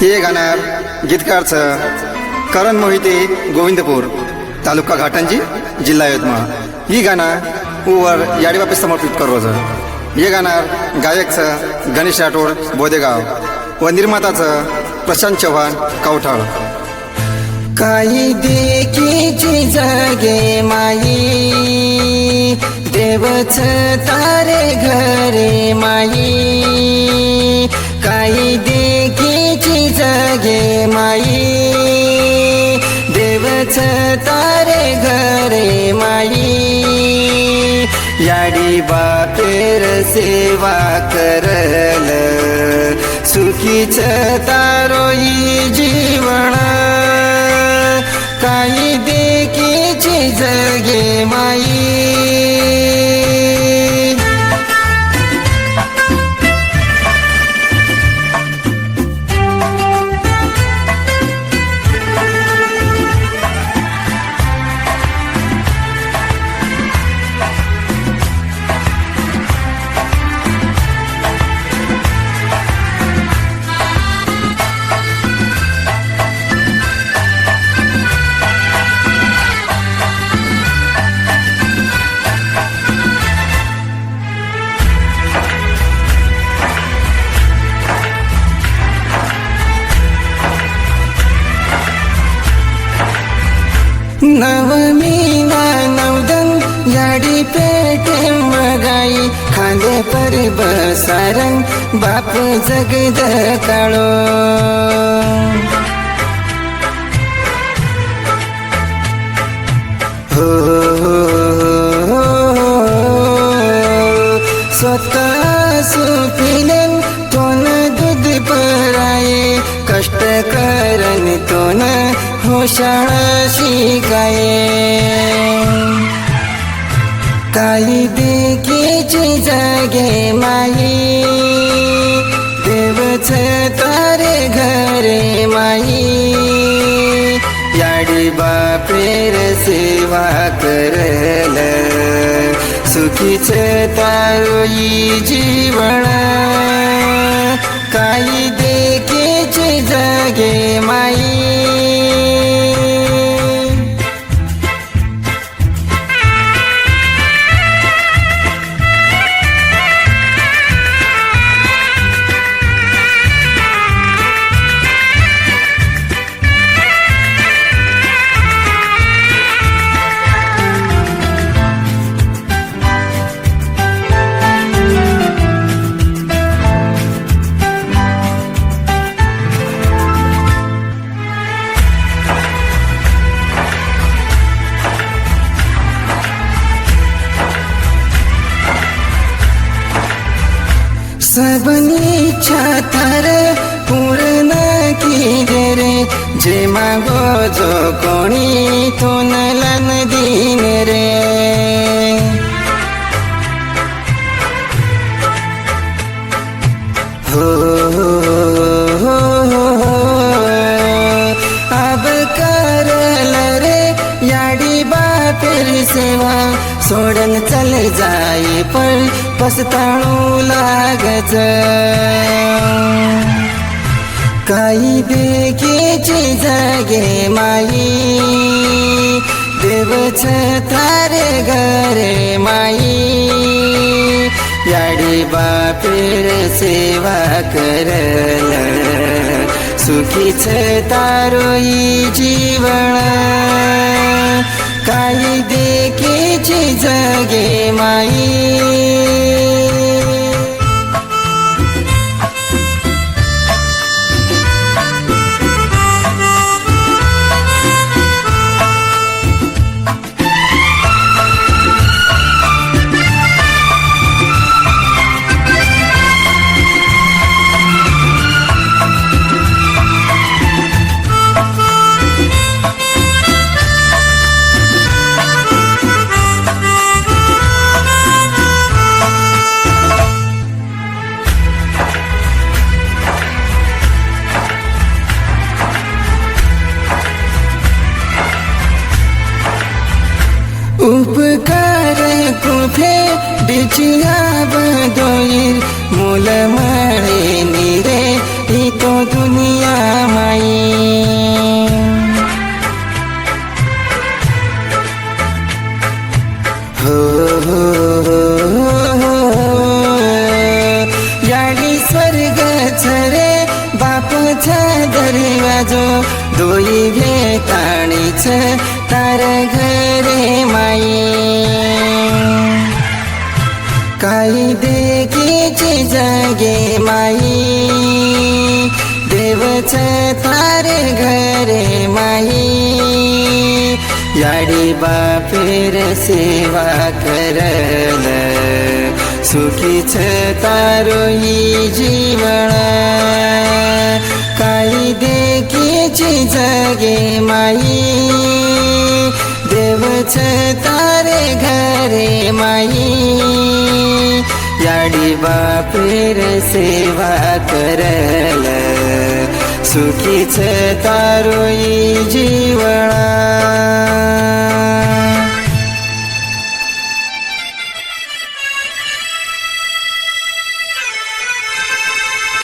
हे गाणार गीतकारचं करण मोहिते गोविंदपूर तालुका घाटंजी जिल्हा यवतमाळ. ही गाणं उवर याडीबापी समर्पित करू हे गाणार गायकचं गणेश राठोड बोदेगाव व निर्माताचं प्रशांत चव्हाण कवठाळ. काही देखीची जागे माई देवच तारे घरे माई. काही दे जागे माई देवच तारे घरे माई. याडी बापेर सेवा करल सुखीच तारोई जी नवमी ना नवदन याडी पेटे मगाई खांदे पर बसारंग बाप जगद काळो हो, हो, हो, हो स्वतः सुपिलन तोन दूध पराये कष्ट करन तोन होशाळा शिकाये काही देखीची जगे माई. देवच तारे घरे माई. याडी बापेर सेवा करल. सुखीच तारोई जीवन. काही देखीची जग સબની ઈચ્છા તારે પૂર્ણ કીજે રે જે માગો જો કોણી તો નલન દિન રે पसताळू लागच काही देखीची जागे माई देवच तारे घरे माई. याडी बापेर सेवा करल. सुखीच तारोई जीवन. काही छे जगे উপকার কুফে বেচিয়া বদলির মূল মারে নিরে তো দুনিয়া মাই হো হো জানি স্বর্গ ছরে বাপ ছ দরিয়াজো দই ঘে তাড়ি तार घरे माई काही देखीची जागे तारे घरे माई याडी बापेर सेवा करल सुखीच तारोई जीवन काही देखीची जगे माई. देवच तारे घरे माई. याडी बापेर सेवा करल. सुखीच तारू